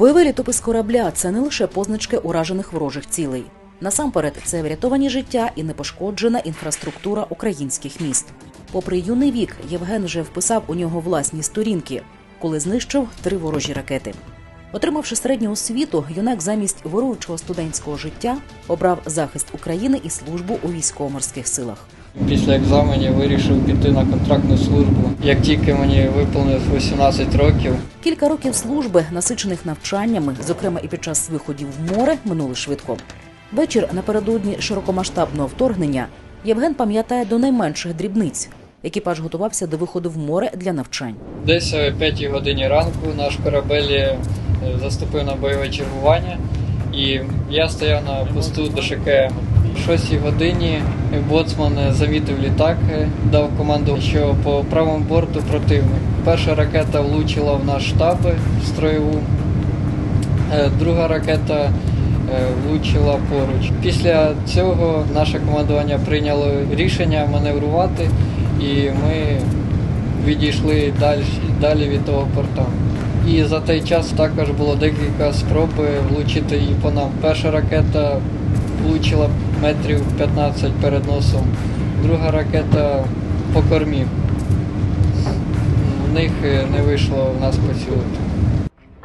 Бойовий літопис корабля це не лише позначки уражених ворожих цілей. Насамперед, це врятовані життя і непошкоджена інфраструктура українських міст. Попри юний вік, Євген вже вписав у нього власні сторінки, коли знищив три ворожі ракети. Отримавши середню освіту, юнак замість вируючого студентського життя обрав захист України і службу у військово-морських силах. Після екзаменів вирішив піти на контрактну службу. Як тільки мені виповнилось 18 років, Кілька років служби, насичених навчаннями, зокрема і під час виходів в море, минули швидко. Вечір напередодні широкомасштабного вторгнення Євген пам'ятає до найменших дрібниць. Екіпаж готувався до виходу в море для навчань. десь о 5 годині ранку наш корабель е, заступив на бойове чергування, і я стояв на посту ДШКМ. О 6 годині боцман замітив літак, е, дав команду, що по правому борту противник. Перша ракета влучила в наш штаб в строєву, Е, друга ракета е, влучила поруч. Після цього наше командування прийняло рішення маневрувати, і ми відійшли далі, далі від того порта. І за той час також було декілька спроб влучити і по нам. Перша ракета влучила метрів 15 перед носом, друга ракета по кормі. В них е, не вийшло в нас поцілити.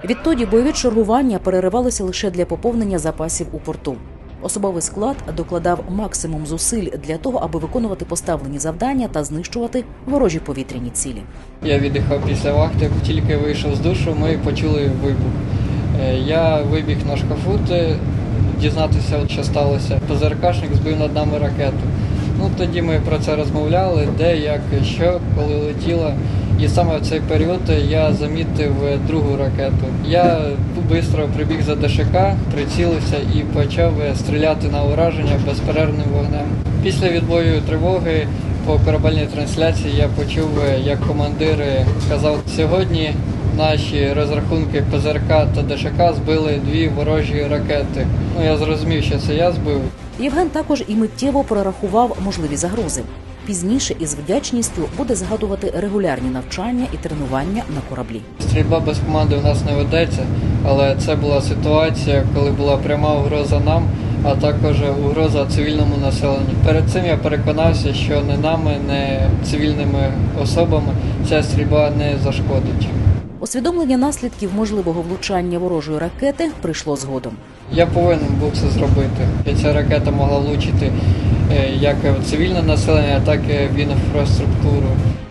Відтоді бойові чергування переривалися лише для поповнення запасів у порту. Особовий склад докладав максимум зусиль для того, аби виконувати поставлені завдання та знищувати ворожі повітряні цілі. Я віддихав після вахти, тільки вийшов з душу, ми почули вибух. Е, Я вибіг на шкафут, дізнатися, що сталося. ПЗРКшник збив над нами ракету. Ну тоді ми про це розмовляли, де, як, що, коли летіла. І саме в цей період я замітив е, другу ракету. Я швидко прибіг за ДШК, прицілився і почав е, стріляти на ураження безперервним вогнем. Після відбою тривоги по корабельній трансляції я почув, е, як командир сказав, сьогодні наші розрахунки ПЗРК та ДШК збили дві ворожі ракети. Ну я зрозумів, що це я збив. Євген також і миттєво прорахував можливі загрози. Пізніше із вдячністю буде згадувати регулярні навчання і тренування на кораблі. Стрільба без команди у нас не ведеться, але це була ситуація, коли була пряма угроза нам, а також угроза цивільному населенню. Перед цим я переконався, що не нами, не цивільними особами ця стрільба не зашкодить. Усвідомлення наслідків можливого влучання ворожої ракети прийшло згодом. Я повинен був це зробити. І ця ракета могла влучити е, як в цивільне населення, так і в інфраструктуру.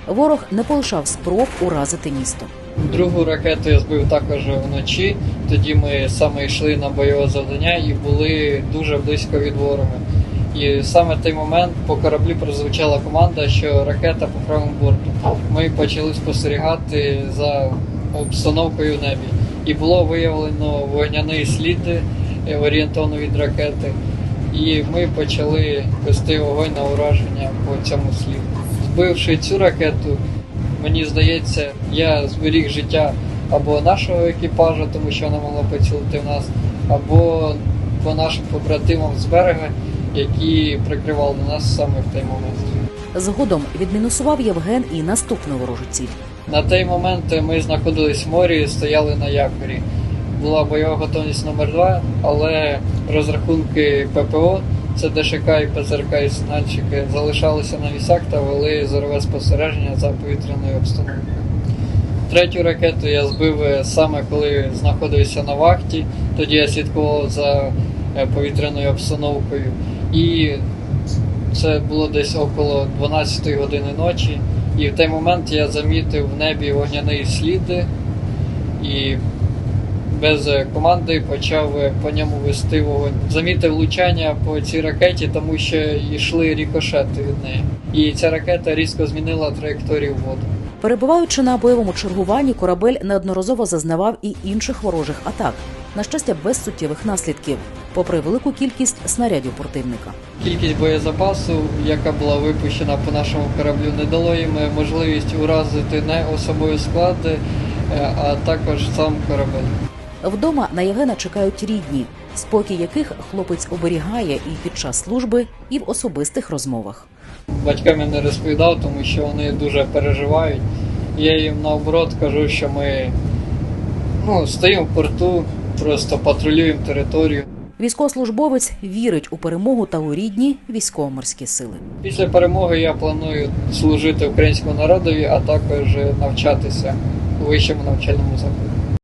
Ворог не полишав спроб уразити місто. Другу ракету я збив також вночі. Тоді ми саме йшли на бойове завдання і були дуже близько від ворога. І саме в той момент по кораблі прозвучала команда, що ракета по правому борту. Ми почали спостерігати за обстановкою в небі. І було виявлено вогняний слід е, орієнтовно від ракети. І ми почали вести вогонь на ураження по цьому сліду. Збивши цю ракету, мені здається, я зберіг життя або нашого екіпажу, тому що вона могла поцілити в нас, або по нашим побратимам з берега, які прикривали нас саме в той момент. Згодом відмінусував Євген і наступну ворожу ціль. На той момент ми знаходились в морі, стояли на якорі. Була бойова готовність номер 2 але розрахунки ППО, це ДШК і ПЗРК і сигнальщики, залишалися на вісях та вели зорове спостереження за повітряною обстановкою. Третю ракету я збив е, саме коли знаходився на вахті, тоді я слідкував за е, повітряною обстановкою. І це було десь около 12 години ночі. І в той момент я замітив в небі вогняний слід і без е, команди почав е, по ньому вести вогонь. Замітив влучання по цій ракеті, тому що йшли рікошети від неї. І ця ракета різко змінила траєкторію воду. Перебуваючи на бойовому чергуванні, корабель неодноразово зазнавав і інших ворожих атак. На щастя, без суттєвих наслідків, попри велику кількість снарядів противника. Кількість боєзапасу, яка була випущена по нашому кораблю, не дало їм е, можливість уразити не особовий склад, е, а також сам корабель. Вдома на Євгена чекають рідні, спокій яких хлопець оберігає і під час служби, і в особистих розмовах. Батькам я не розповідав, тому що вони дуже переживають. Я їм наоборот кажу, що ми Ну, стоїмо в порту, просто патрулюємо територію. Військовослужбовець вірить у перемогу та у рідні військово-морські сили. Після перемоги я планую служити українському народові, а також навчатися у вищому навчальному закладі.